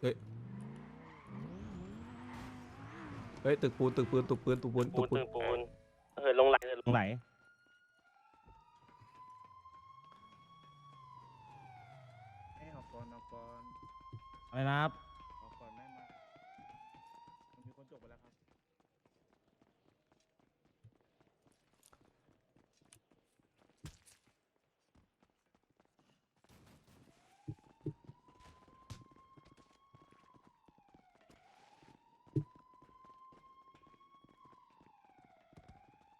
เฮ้ย เฮ้ย ตึกปูน ตึกปืนตึกปืนตึกปูนปูตึนกปูตึนงปูนเหินลงไหลเหินลตรงงไหนให้เอาก่อนเอาก่อนอะไรนะครับ เอาก่อนแม่มามันมีคนจบไปแล้วครับ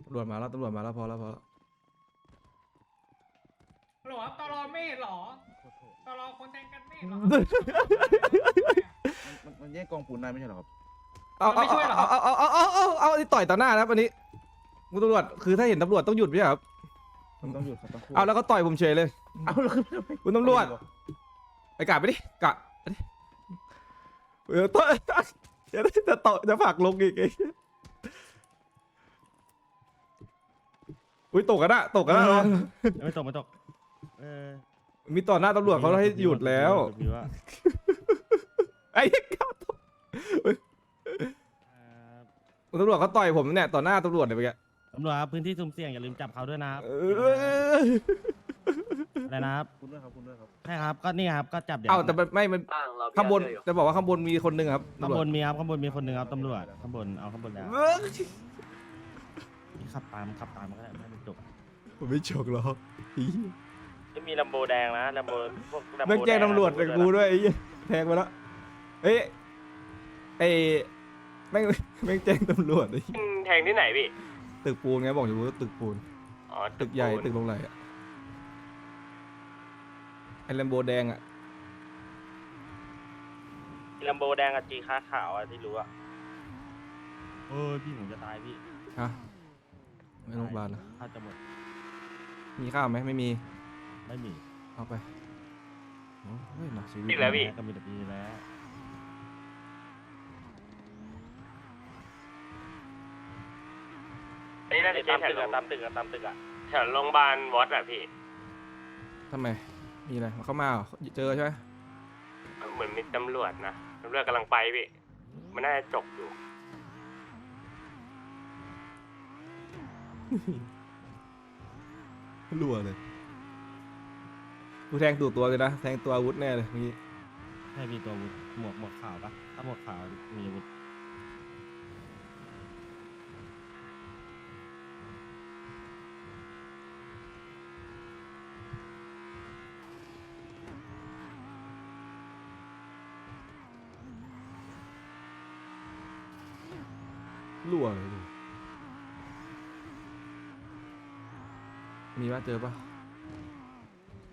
ตำร วจมาแล้วตำรวจมาแล้วพอแล้วพอแล้วหรอตลอไม่เห็นหรอโทษโทษตลอคนแทงกันไม่เห็นหรอมันมันมันแย่งกองปูนได้ไม่ใช่เหรอครับ เอาเอาเอาเอาเอาเอาเอาเอาเอาเอาต่อยต่อหน้านะครับอันนี้คุณตำรวจคือถ้าเห็นตำรวจต้องหยุดไหมครับมันต้องหยุดครับต้องพูดเอาแล้วก็ต่อยผมเฉยเลย เอาแล้วคือคุณตำรวจไอ้กาดไปดิกะไปดิเออต่อยเดี๋ยวจะต่อจะผลักลงอีกไอ้ อุ้ยตกกันอะตกกันอะไม่ตกไม่ตกเออมีต่อหน้าตำรวจเขาให้หยุดแล้วพี่ว่าไอ้กาดเอ่อคุณตำรวจเขาต่อยผมเนี่ยต่อหน้าตำรวจเลยไปแกตำรวจครับพื้นที่สุ่มเสี่ยงอย่าลืมจับเขาด้วยนะครับเอออะไรนะครับคุณด้วยครับคุณด้วยครับใช่ครับก็นี่ครับก็จับเดี๋ยวเอ้าแต่มันไม่มันบ้างเราข้างบนจะบอกว่าข้างบนมีคนหนึ่งครับข้างตำรบวจนมีครับข้างบนมีคนหนึ่งครับตำรวจข้างบนเอาข้างบนแล้วเอ้ยขับตามขับตามมันก็ได้ไม่ให้มันจบ ผมไม่ฉกหรอกอี๋จะมีลัมโบแดงนะลัมโบพวก Lambo แม่งแจ้งดตำรวจกับกูด้วยไอ้เหี้ยแทงไปแล้วเอ้ยไอ้แม่งแม่งแจ้งตำรวจไอ้เหี้ยแทงที่ไหนพี่ ตึกปูนไงบอกอยู่ว่าตึกปูน อ๋อตึกใหญ่ปูนตึกลงไหลอะไอ้แลมโบแดงอะลัมโบแดงกับจีค้าขาวอะที่รู้อะเออพี่ผมจะตายพี่ฮะไม่โรงพยาบาลนะข้าวจะหมด มีข้าวไหมไม่มี ไม่มีเอาไปโอ้เฮ้ยหนักชีวิตนี่แหละพี่ ก็มีแต่พี่แล้ว อันนี้น่าจะตามตึกอะตามตึกอะตามตึกอะแถวโรงพยาบาลวอตอะพี่ ทำไม มีอะไรเข้ามาเหรอเจอใช่ไหมเหมือนมีตำรวจนะตำรวจกำลังไปพี่ มันน่าจะจบอยู่ รัวเลย กูแทงตัวตัวเลยนะ แทงตัวอาวุธแน่เลยเมื่อกี้ ให้มีตัวอาวุธหมวกหมวกขาวปะถ้าหมวกขาวมีอาวุธ รั่วเลยดูมีว่า เจอปะ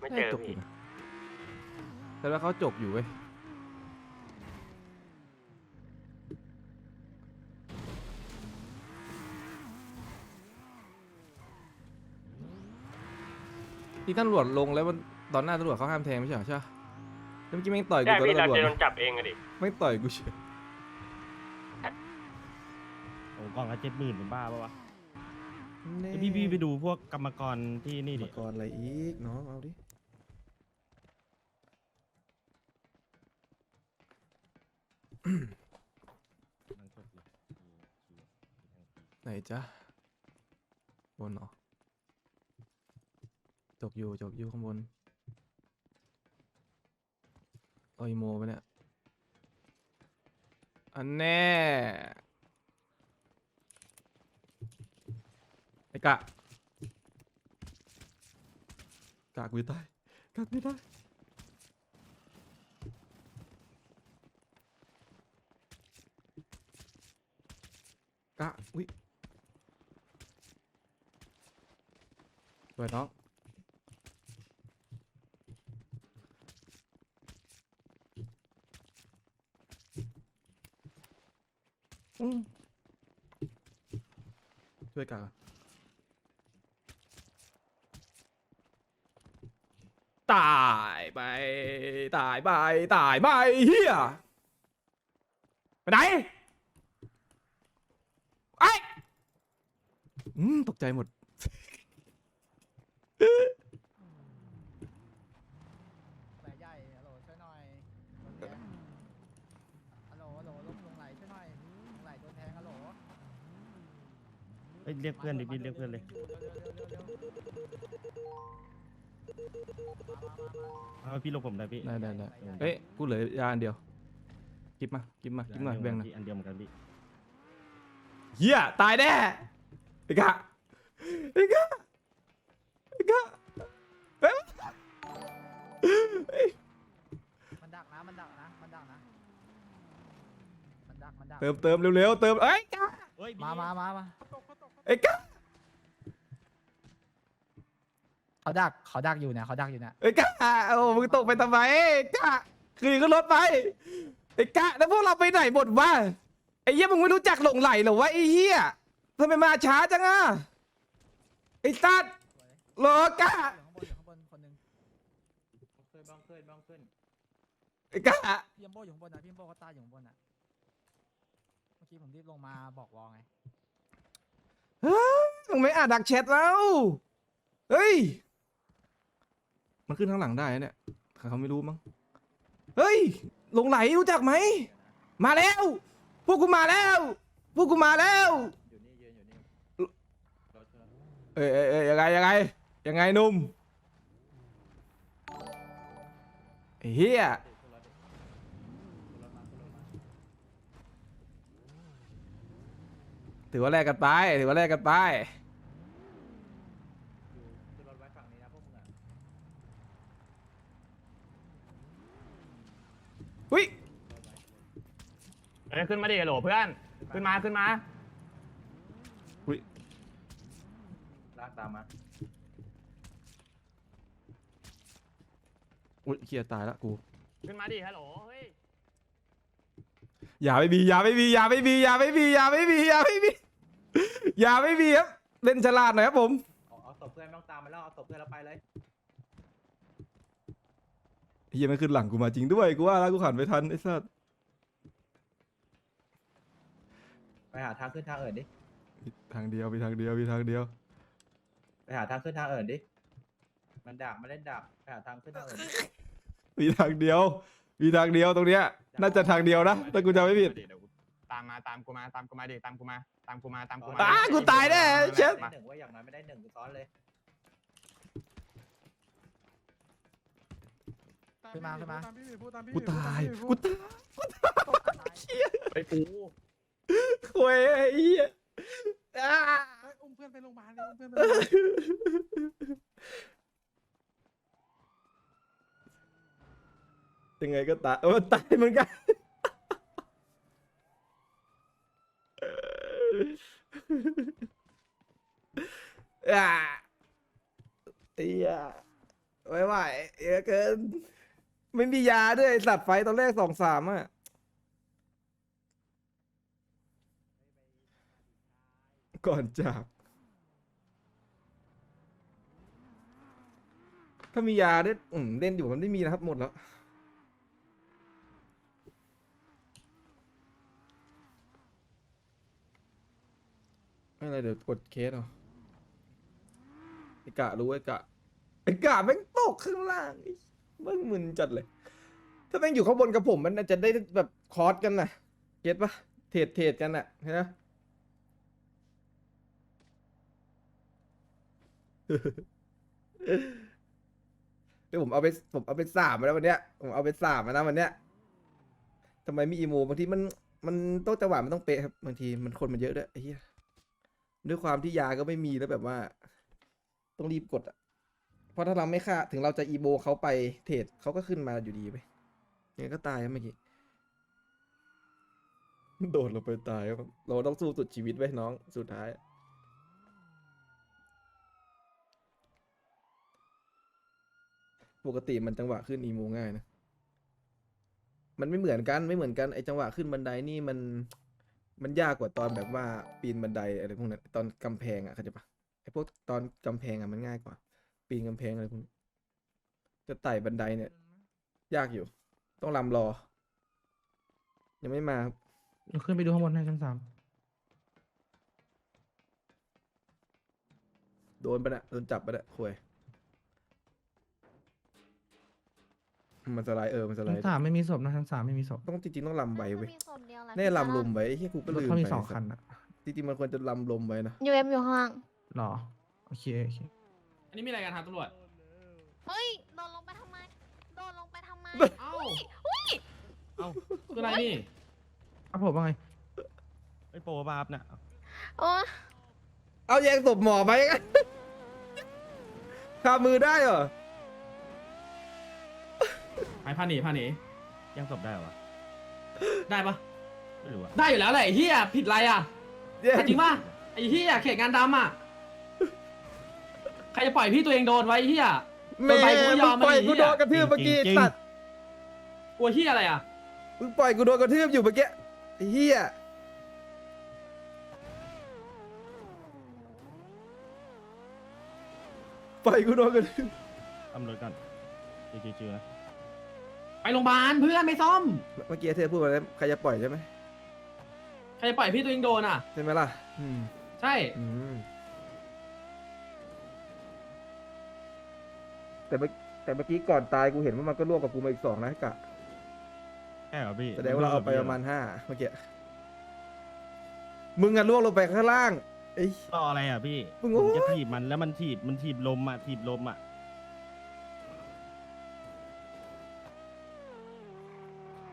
ไม่เจอจกอพี่ยู่นะแต่ว่าเขาจกอยู่เว้ยที่ตำรวจลงแล้วมันตอนหน้าตำรวจเขาห้ามแทงไม่ใช่เหรอใช่ปะแล้วเมื่อกี้แม่งต่อยกูใช่ตอนหพี่น้าเราตำรวจจะโดนจับเองอะดิแม่งต่อยกูเฉยโอ้กล่องละเจ็ดหมื่นเป็นบ้าปะวะไอ พี่พี่ไปดูพวกกรรมกรที่นี่ดิมาก่อนอะไรอีกน้องเอาดิมันสดเลยไหนจ๊ะบนเหรอจกอยู่จกอยู่ข้างบนโอยโมไปะเนี่ยอันแน่ Đấy cả Cả nguyên tay Cả nguyên tay Cả Ui. Rồi đó. Ừ. Chơi cả ตายไป ตายไป ตายไปเฮียไปไหนไออืมตกใจหมด แผลใหฮัลโหลช่วยหน่อยฮัลโหลฮัลโหลลงลงไหลช่วยหน่อยลงไหลโดนแทงฮัลโหลเอ้เรียกเพื่อนดิพี่เรียกเพื่อนเลย เอาพี่ลงผมได้พี่ได้ได้ได้เอ้ยกูเหลือยาอันเดียวกิบมากิบมากิบหน่อยแบ่งหน่อยพี่อันเดียวเหมือนกันพี่เฮียตายแน่ไอ้กะไอ้กะไอ้กะเอ้ยเอ้ยมันดักนะมันดักนะมันดักนะมันดักมันดักเติมเติมเร็วๆเติมเอ้ยกะเฮ้ยมามามามาไอ้กะ เขาดักเขาดักอยู่เนี่ยเขาดักอยู่เนี่ยไอ้กะโอ้มึงตกไปทำไมไอ้กะคือขึ้นรถไปไอ้กะแล้วพวกเราไปไหนหมดวะไอ้เหี้ยมึงไม่รู้จักหลงไหลเหรอวะไอ้เหี้ยทำไมมาช้าจังอะไอ้สัตว์โลกะอยู่ข้างบนอยู่ข้างบนคนหนึ่งไอ้กะพี่ยัมโบอยู่ข้างบนนะพี่ยัมโบก็ตายอยู่ข้างบนนะเมื่อกี้ผมรีบลงมาบอกวอไงเฮ้ยมึงไม่อ่านดักแชทแล้วเฮ้ย มันขึ้นข้างหลังได้นะเนี่ยเขาไม่รู้มั้ง เฮ้ยหลงไหลรู้จักไหม มาแล้ว พวกกูมาแล้ว พวกกูมาแล้วเอ้ยเอ้ยเอ้ยยังไงยังไงยังไงหนุ่มไอ้เฮียถือว่าแลกกันไปถือว่าแลกกันไป หุ้ยเอ้ยขึ้นมาดิโหลเพื่อน ขึ้นมาขึ้นมาหุ้ยลากตามมาอุ้ยเฮียตายละกู ขึ้นมาดิฮัลโหลเฮ้ยอย่าไม่มีอย่าไม่มีอย่าไม่มีอย่าไม่มีอย่าไม่มีอย่าไม่มีอย่าไม่มีครับเล่นฉลาดหน่อยครับผม เอาเอาศพเพื่อนไม่ต้องตามมาแล้วเอาศพเพื่อนเราไปเลย เฮียไม่ขึ้นหลังกูมาจริงด้วย กูว่าแล้วกูขันไปทันไอ้สัสไปหาทางขึ้นทางเอิญดิทางเดียวมีทางเดียวมีทางเดียว ไปหาทางขึ้นทางเอิญดิ มันดักมาเล่นดักไปหาทางขึ้นทางเอิญดิมีทางเดียว มีทางเดียวตรงเนี้ย น่าจะทางเดียวนะถ้ากูจำไม่ผิด เยวกูตามมาตามกูมาตามกูมาดิตามกูมา ตามกูมาตามกูมาอ้ากูตายแน่เช็ด ได้หนึ่งไว้อย่างน้อยไม่ได้หนึ่งกูซ้อนเลย ขึ้นมาขึ้นมา กูตาย กูตายไปกูโวยไอ้เหี้ยอ้าอุ้มเพื่อนไปโรงพยาบาลเลยอุ้มเพื่อนไปโรงพยาบาลยังไงก็ตายเออตายเหมือนกัน อ่าไอ้เหี้ยไม่ไหวเยอะเกิน ไม่มียาด้วยไอ้สัตว์ไฟตอนแรกสองสามอะ ก่อนจาก ถ้ามียาด้วยอืมเล่นอยู่มันไม่มีนะครับ หมดแล้ว ไม่เป็นไรเดี๋ยวกดเคสเอาไอกะรู้ไอกะไอกะแม่งตกข้างล่างไอ้ ม่งมึนจัดเลย ถ้าแม่งอยู่ข้างบนกับผมมันน่าจะได้แบบคอร์สกันนะเก็ตปะเทรดเทรดกันอะเห็นไหมเดี๋ยวผมเอาไปผมเอาไปสามมาแล้ววันเนี้ยผมเอาไปสามมานะวันเนี้ยทำไมมีอีโมบางทีมันมันโต้องจังหวะมันต้องเป๊ะครับบางทีมันคนมันเยอะด้วยไอ้เหี้ยด้วยความที่ยาก็ไม่มีแล้วแบบว่า ต้องรีบกดอะ ราะถ้าเราไม่ฆ่าถึงเราจะอีโบเขาไปเทรดเขาก็ขึ้นมาอยู่ดีไปยังไงก็ตายครับเมื่อกี้ โดดลงไปตายครับเราต้องสู้สุดชีวิตไว้น้องสุดท้าย ปกติมันจังหวะขึ้นอีโมง่ายนะ มันไม่เหมือนกันไม่เหมือนกันไอจังหวะขึ้นบันไดนี่มัน มันยากกว่าตอนแบบว่าปีนบันไดอะไรพวกนั้นตอนกำแพงอะเข้าใจปะไอพวกตอนกำแพงอะมันง่ายกว่า ปีนกำแพงอะไรพวกนี้จะไต่บันไดเนี่ย ยากอยู่ ต้องลำรอ ยังไม่มาครับขึ้นไปดูข้างบนให้ชั้นสามโดนไปะเนะโดนจับไปะเนะคุยมันสไลด์เออมันสไลชั้นด์สามไม่มีศพนะชั้นสามไม่มีศพต้องจริงๆต้องลำไว้เว้ยมีศพเดียวแหละแน่ลำลุมไว้ไอ้ที่กูก็รถลืมเขามีไปสองสัตว์คันอะจริงๆมันควรจะลำลมไว้นะ ยูเอ็มอยู่ข้างล่างหรอ โอเค โอเค อันนี้มีอะไรกันครับตำรวจ เฮ้ย โดนลงไปทำไม โดนลงไปทำไมเอ้าเอ้าคืออะไรนี่ ครับผมว่าไงไอ้โปรบาบเนี่ยโอ้เอาแยงศพหมอไปกันคามือได้เหรอ ไปพาหนีพาหนี ยังศพได้เหรอวะได้ปะไม่รู้อะได้อยู่แล้วแหละไอ้เฮียผิดอะไรอะ แย่งจริงป่ะไอ้เฮียเขตงานดำอะใค รจะปล่อยพี่ตัวเองโดนไว้ไอ้เฮีย แม่ไปกูไม่ยอมงปล่อยมันหนีกูอะโดนกระทืบเมื่อกี้จริงๆตัดกลัวเฮียอะไรอะมึงปล่อยกูโดนกระทืบอยู่เมื่อกี้ไอ้เหี้ยปล่อยกูโดนกระทืบตำรวจก่อนจืดๆนะไปโรงพยาบาลเพื่อนไม่ซ่อมเมื่อกี้เธอพูดมาแล้วใครจะปล่อยใช่ไหมใครจะปล่อยพี่ตัวเองโดนอะ ใช่ไหมล่ะอืมใช่ อืม แต่เมื่อแต่เมื่อกี้ก่อนตายกูเห็นว่ามันก็ร่วมกับกูมาอีกสองนะกะใช่เหรอพี่แสดงว่าเราเอาไปประมาณห้าเมื่อกี้มึงอะล่วงลงไปข้างล่างไอ้รออะไรอะพี่มึงผโอ้มยจะถีบมันแล้วมันถีบมันถีบลมอะถีบลมอะ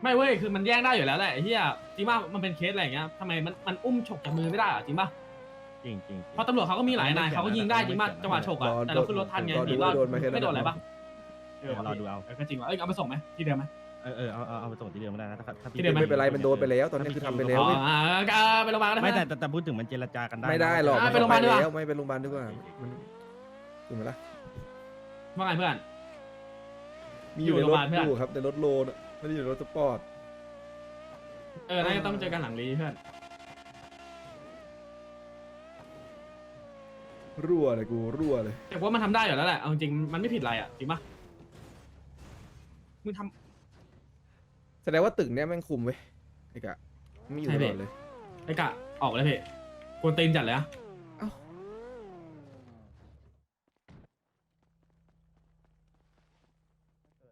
ไม่เว้ยคือมันแย่งได้อยู่แล้วแหละไอ้เฮียจริงป่ะมันเป็นเคสอะไรอย่างเงี้ยทำไมมันมันอุ้มฉกจากมือไม่ได้อะจริงป่ะ จริงจริง เพราะตำรวจเขาก็มีหลายนายเขาก็ยิงได้จริงป่ะจังหวะฉกอะแต่เราขึ้นรถทันไงรอหดูนีรอว่าดโดนไหมแค่นั้น ไม่โดนอะไรป่ะเออรอดูเอา ก็จริงว่ะเอ้ยเอาไปส่งไหมที่เดิมไหม เออเออเอาเอาเอาไปส่งที่เดิมไม่ได้นะถ้าถ้าพี่ที่เดิมไหไม่เป็นไรมันโดนไปแล้วตอนนี้คือทำไปแล้วอ๋อเว้ยอ่าก็ไปโรงพยาบาลก็ได้ไม่แต่เพื่อนแต่แต่พูดถึงมันเจรจากันได้นะไม่ได้หรอกอะไปโรงพยาบาลดีกว่า แล้วไม่ไปโรงพยาบาลดีกว่ามันถูกไหมล่ะว่าไงเพื่อน มีอยู่ในอยู่โรงรพถยาบาลเพื่อนอยู่ครับในรถโลน่ะไม่ได้อยู่ในรถสปอร์ต เออน่าจะต้องเจอกันหลังรีเพื่อน รั่วเลยกูรั่วเลย แต่ว่ามันทำได้อยู่แล้วแหละเอาจริงๆมันไม่ผิดอะไรอะจริงป่ะมึงทแสดงว่าตึกเนี้ยแม่งคุมเว้ยไอ้กะไม่อยู่ใช่ตดิลอดเลยำไอ้กะออกเลยพี่กวนตีนจัดเลยอะเอ้า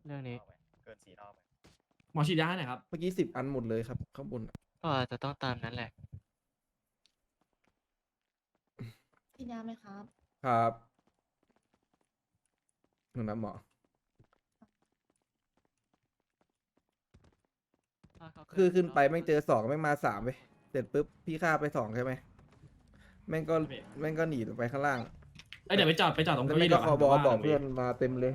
เรื่องนี้หมอฉีดยาให้หน่อยครับ เมื่อกี้สิบอันหมดเลยครับข้างบนอะก็อาจจะต้องตามนั้นแหละ กินยาไหมครับ ครับหนึ่งน้ำหมอ คือขึ้นไปแม่งเจอสองแม่งมาสามเว้ยเสร็จปุ๊บพี่ฆ่าไปสองใช่ไหมแม่งก็แม่งก็หนีลงไปข้างล่างเอ้ยเดี๋ยวไปจอดไปจอดตรงแล้วเก้าแม่อี้งเดี๋ก็ยวคอบอกว่าบอกเพื่อนมาเต็มเลย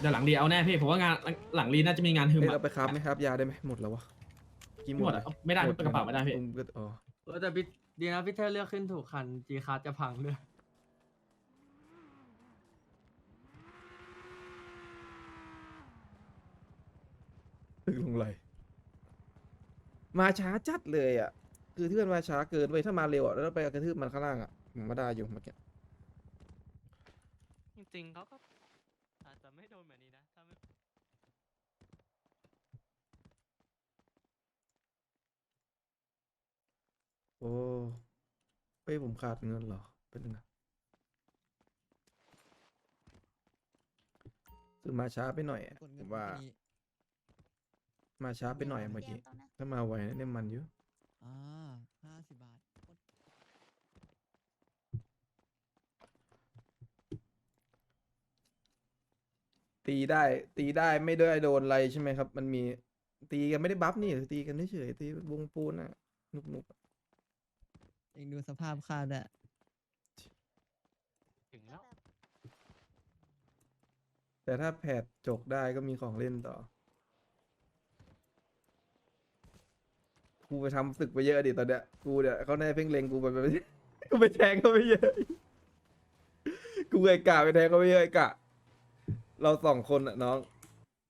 เดี๋ยวหลังรีเอาแน่พี่ผมว่างานหลังรีน่าจะมีงานฮึมเอ้ยอะเราไปครับไหมครับยาได้ไหมหมดแล้ววะกี่หมดอะไม่ได้ไม่เป็นกระเป๋าไม่ได้พี่อืก็อ๋อ เออแต่พี่ ดีนะพี่เทอร์เลือกขึ้นถูกคันจีคาร์จะพังด้วยตึกลงไหลมาช้าจัดเลยอะ คือที่มันมาช้าเกินไปถ้ามาเร็วอะแล้วไปกระทืบมันข้างล่างอะผมมาได้อยู่เมื่อกี้ จริงๆเขาก็อาจจะไม่โดนแบบนี้นะถ้าไม่ โอ้เฮ้ยผมขาดเงินเหรอ เป็นยังไงคือมาช้าไปหน่อยอะผมว่า มาช้าไปหน่อยอะเมื่อกี้ ถ้ามาไวนะเนี่ยมันอยู่อ่าห้าสิบบาทตีได้ ตีได้ไม่ได้โดนอะไรใช่ไหมครับ มันมีตีกันไม่ได้บัฟนี่ตีกันเฉยๆตีวงปูนอะนุกนุกๆอะ เองดูสภาพค่าด้วยถึงแล้วแต่ถ้าแผดจกได้ก็มีของเล่นต่อกูไปทำศึกไปเยอะดิตอนเนี้ยกูเนี่ยเขาแน่เพ่งเล็งกูไปไปกูไปแทงเขาไปเยอะกูไอ้กะไปแทงเขาไปเยอะไอ้กะ เราสองคนอะน้อง